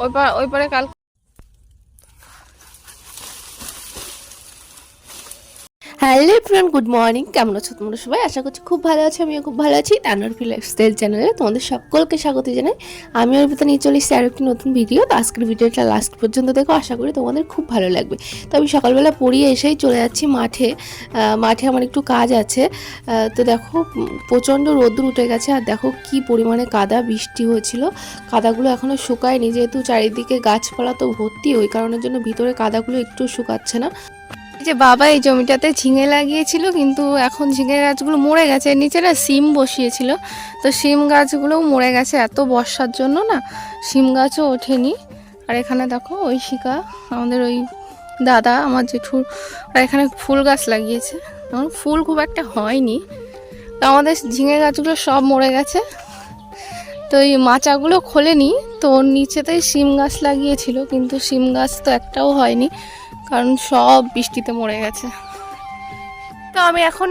ওই পার ওই পারে কাল হ্যালো ফ্রেন্ড গুড মর্নিং। কেমন আছো তোমরা সবাই? আশা করছি খুব ভালো আছো, আমিও খুব ভালো আছি। টানার ফি লাইফস্টাইল চ্যানেলে তোমাদের সকলকে স্বাগত জানাই। আমি ওর ভিতরে নিয়ে চলে এসেছি আরও একটি নতুন ভিডিও তো আজকের ভিডিওটা লাস্ট পর্যন্ত দেখো, আশা করি তোমাদের খুব ভালো লাগবে। তো আমি সকালবেলা পড়িয়ে এসেই চলে যাচ্ছি মাঠে। মাঠে আমার একটু কাজ আছে। তো দেখো, প্রচণ্ড রোদ্দুর উঠে গেছে। আর দেখো কি পরিমাণে কাদা, বৃষ্টি হয়েছিল। কাদাগুলো এখনও শুকায়নি, যেহেতু চারিদিকে গাছপালা তো ভর্তি, ওই কারণের জন্য ভিতরে কাদাগুলো একটু শুকাচ্ছে না। যে বাবা এই জমিটাতে ঝিঙে লাগিয়েছিল, কিন্তু এখন ঝিঙে গাছগুলো মরে গেছে। নিচে না সিম বসিয়েছিল। তো সিম গাছগুলোও মরে গেছে এত বর্ষার জন্য না, সিম গাছও ওঠেনি। আর এখানে দেখো ওই শিকা, আমাদের ওই দাদা, আমার জেঠুর, আর এখানে ফুল গাছ লাগিয়েছে। এখন ফুল খুব একটা হয়নি। তো আমাদের ঝিঙে গাছগুলো সব মরে গেছে। তো এই মাচাগুলো খোলেনি। তো ওর নিচেতেই সিম গাছ লাগিয়েছিল, কিন্তু সিম গাছ তো একটাও হয়নি। কারণ সব বৃষ্টিতে মরে গেছে। তো আমি এখন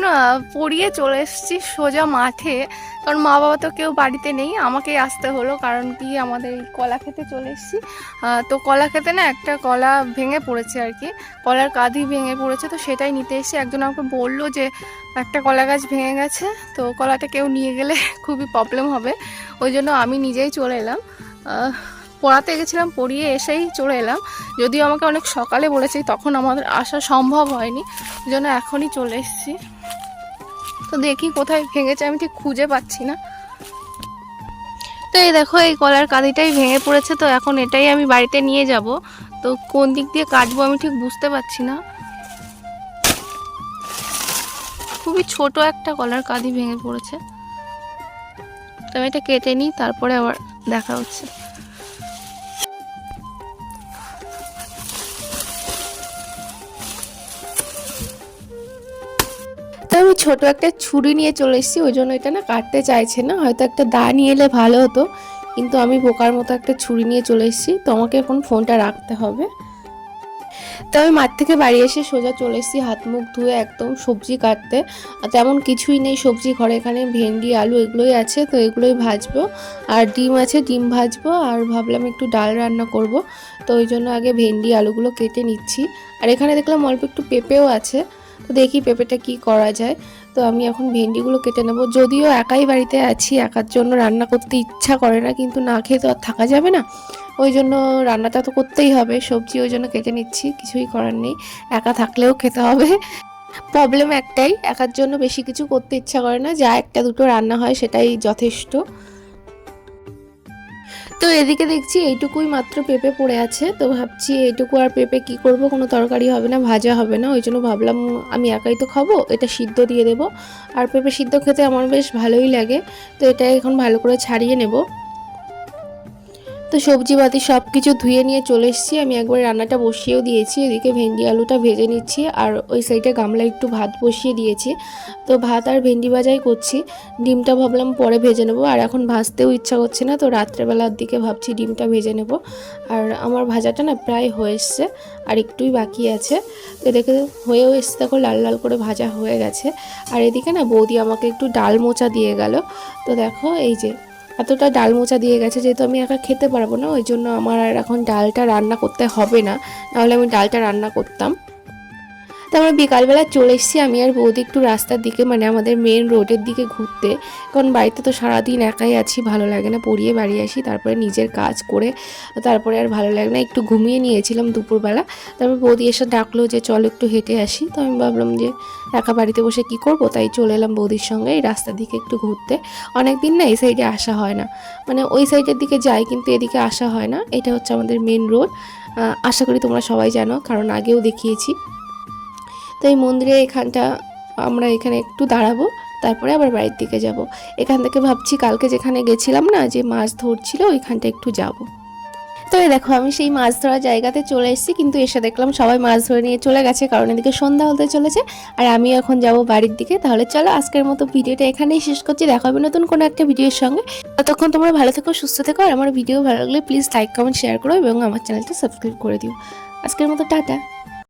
পড়িয়ে চলে এসেছি সোজা মাঠে। কারণ মা বাবা তো কেউ বাড়িতে নেই, আমাকেই আসতে হলো। কারণ কি, আমাদের কলা খেতে চলে এসেছি। তো কলা খেতে না একটা কলা ভেঙে পড়েছে আর কি। কলার কাঁধি ভেঙে পড়েছে, তো সেটাই নিতে এসে একজন আমাকে বলল যে, একটা কলা গাছ ভেঙে গেছে, তো কলাটা কেউ নিয়ে গেলে খুবই প্রবলেম হবে। ওই জন্য আমি নিজেই চলে এলাম। পড়াতে গেছিলাম, পড়িয়ে এসেই চলে এলাম। যদিও আমাকে অনেক সকালে বলেছে, তখন আমাদের আসা সম্ভব হয়নি জন্য এখনই চলে এসেছি। তো দেখি কোথায় ভেঙেছে, আমি ঠিক খুঁজে পাচ্ছি না। তো এই দেখো, এই কলার কাঁদিটাই ভেঙে পড়েছে, তো এখন এটাই আমি বাড়িতে নিয়ে যাব। তো কোন দিক দিয়ে কাটবো আমি ঠিক বুঝতে পারছি না। খুবই ছোট একটা কলার কাঁদি ভেঙে পড়েছে। তো আমি এটা কেটে নিই, তারপরে আবার দেখা হচ্ছে। ছোট একটা ছুরি নিয়ে চলে এসেছি, ওই জন্য এটা না কাটতে চাইছে না। হয়তো একটা দা নিয়ে এলে ভালো হতো, কিন্তু আমি বোকার মতো একটা ছুরি নিয়ে চলে এসেছি। তো আমাকে এখন ফোনটা রাখতে হবে। তো আমি মাঠ থেকে বাড়ি এসে সোজা চলে এসেছি, হাত মুখ ধুয়ে একদম সবজি কাটতে। তেমন কিছুই নেই, সবজি ঘরে এখানে ভেন্ডি, আলু এগুলোই আছে, তো এগুলোই ভাজবো। আর ডিম আছে, ডিম ভাজবো, আর ভাবলাম একটু ডাল রান্না করব। তো ওই জন্য আগে ভেন্ডি, আলুগুলো কেটে নিচ্ছি। আর এখানে দেখলাম অল্প একটু পেঁপেও আছে, তো দেখি পেঁপেটা কি করা যায়। তো আমি এখন ভেন্ডিগুলো কেটে নেব। যদিও একাই বাড়িতে আছি, একার জন্য রান্না করতে ইচ্ছা করে না, কিন্তু না খেয়ে তো আর থাকা যাবে না। ওই জন্য রান্নাটা তো করতেই হবে, সবজি ওই জন্য কেটে নিচ্ছি, কিছুই করার নেই। একা থাকলেও খেতে হবে। প্রবলেম একটাই, একার জন্য বেশি কিছু করতে ইচ্ছা করে না, যা একটা দুটো রান্না হয় সেটাই যথেষ্ট। তো এদিকে দেখছি এইটুকুই মাত্র পেঁপে পড়ে আছে, তো ভাবছি এইটুকু আর পেঁপে কি করব? কোনো তরকারি হবে না, ভাজা হবে না, ওই জন্য ভাবলাম আমি একাই তো খাব, এটা সিদ্ধ দিয়ে দেবো। আর পেঁপে সিদ্ধ খেতে আমার বেশ ভালোই লাগে, তো এটা এখন ভালো করে ছাড়িয়ে নেব। তো সবজিপাতি সব কিছু ধুয়ে নিয়ে চলে এসেছি। আমি একবার রান্নাটা বসিয়েও দিয়েছি। এদিকে ভেন্ডি আলুটা ভেজে নিচ্ছি আর ওই সাইডে গামলায় একটু ভাত বসিয়ে দিয়েছি। তো ভাত আর ভেন্ডি ভাজাই করছি। ডিমটা ভাবলাম পরে ভেজে নেব। আর এখন ভাজতেও ইচ্ছা করছে না, তো রাত্রেবেলার দিকে ভাবছি ডিমটা ভেজে নেব। আর আমার ভাজাটা না প্রায় হয়ে এসছে আর একটুই বাকি আছে। তো এদিকে হয়েও এসছে দেখো, লাল লাল করে ভাজা হয়ে গেছে। আর এদিকে না বৌদি আমাকে একটু ডাল মোচা দিয়ে গেল। তো দেখো, এই যে এতটা ডাল মোচা দিয়ে গেছে যেহেতু আমি একা খেতে পারব না, ওই জন্য আমার আর এখন ডালটা রান্না করতে হবে না। নাহলে আমি ডালটা রান্না করতাম। তো আমরা বিকালবেলা চলে এসেছি। আমি আর বৌদি একটু রাস্তার দিকে মানে আমাদের মেন রোডের দিকে ঘুরতে। কারণ বাড়িতে তো সারাদিন একাই আছি, ভালো লাগে না, পড়িয়ে বাড়ি আসি, তারপরে নিজের কাজ করে, তারপরে আর ভালো লাগে না, একটু ঘুমিয়ে নিয়েছিলাম দুপুরবেলা। তারপর বৌদি এসে ডাকলো যে, চল একটু হেঁটে আসি। তো আমি ভাবলাম যে, একা বাড়িতে বসে কি করব? তাই চলে এলাম বৌদির সঙ্গে এই রাস্তার দিকে একটু ঘুরতে। অনেক দিন না এই সাইডে আসা হয় না। মানে ওই সাইডের দিকে যাই, কিন্তু এদিকে আসা হয় না। এটা হচ্ছে আমাদের মেন রোড আশা করি তোমরা সবাই জানো, কারণ আগেও দেখিয়েছি। তো এই মন্দিরে এখানটা আমরা এখানে একটু দাঁড়াবো, তারপরে আবার বাড়ির দিকে যাব। এখান থেকে ভাবছি কালকে যেখানে গেছিলাম না, যে মাছ ধরছিল, ওইখানটা একটু যাব। তো এই দেখো, আমি সেই মাছ ধরার জায়গাতে চলে এসেছি, কিন্তু এসে দেখলাম সবাই মাছ ধরে নিয়ে চলে গেছে, কারণ এদিকে সন্ধ্যা হতে চলেছে। আর আমি এখন যাব বাড়ির দিকে। তাহলে চলো, আজকের মতো ভিডিওটা এখানেই শেষ করছি। দেখা হবে নতুন কোনো একটা ভিডিওর সঙ্গে। ততক্ষণ তোমরা ভালো থেকো, সুস্থ থেকো। আর আমার ভিডিও ভালো লাগলে প্লিজ লাইক, কমেন্ট, শেয়ার করো এবং আমার চ্যানেলটা সাবস্ক্রাইব করে দিও। আজকের মতো টাটা।